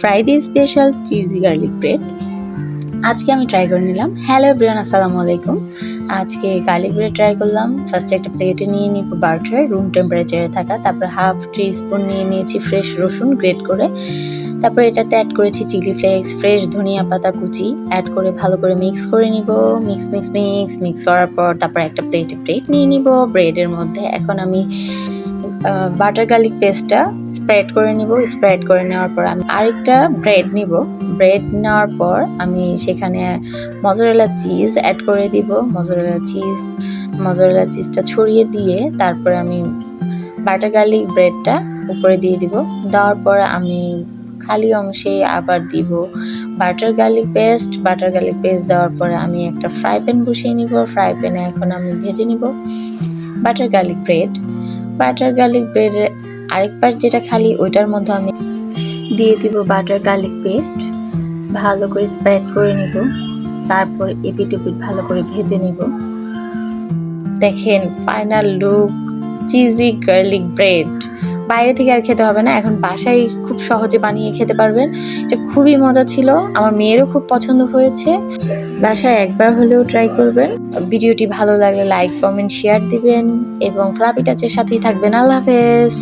Friday special cheesy garlic bread আজকে আমি try করে নিলাম। হ্যালো এভরিওয়ান আসসালামু আলাইকুম। আজকে গার্লিক ব্রেড ট্রাই করলাম। ফার্স্টে একটা প্লেটে নিয়ে নিব বাটার রুম টেম্পারেচারে থাকা। তারপর হাফ টি স্পুন নিয়ে নিয়েছি ফ্রেশ রসুন গ্রেট করে। তারপর এটাতে অ্যাড করেছি চিলি ফ্লেক্স ফ্রেশ ধনিয়া পাতা কুচি। অ্যাড করে ভালো করে মিক্স করে নিব। মিক্স মিক্স মিক্স মিক্স করার পর তারপর একটা প্লেটে ব্রেড নিয়ে নিব। ব্রেডের মধ্যে এখন আমি বাটার গার্লিক পেস্টটা স্প্রেড করে নিব স্প্রেড করে নেওয়ার পর আমি আরেকটা ব্রেড নিব। ব্রেড নেওয়ার পর আমি সেখানে মজরেলা চিজ অ্যাড করে দিব। মজরেলা চিজ মজরেলা চিজটা ছড়িয়ে দিয়ে তারপর আমি বাটার গার্লিক ব্রেডটা উপরে দিয়ে দিব। দেওয়ার পর আমি খালি অংশে আবার দিব butter garlic paste butter garlic paste দেওয়ার পরে আমি একটা ফ্রাই প্যান বসিয়ে নিব। ফ্রাই প্যানে এখন আমি ভেজে নিব। Butter garlic bread butter garlic ব্রেডের আরেকবার যেটা খালি, ওইটার মধ্যে আমি দিয়ে দিব বাটার গার্লিক পেস্ট ভালো করে স্প্রেড করে নিব। তারপর এপিট এপিট ভালো করে ভেজে নিব। দেখেন final look cheesy garlic bread বাইরে থেকে আর খেতে হবে না, এখন বাসায় খুব সহজে বানিয়ে খেতে পারবেন। এটা খুবই মজা ছিল, আমার মেয়েরও খুব পছন্দ হয়েছে। বাসায় একবার হলেও ট্রাই করবেন। ভিডিওটি ভালো লাগলে লাইক কমেন্ট শেয়ার দিবেন এবং ফ্লাপি টাচের সাথেই থাকবেন। আল্লাহ হাফেজ!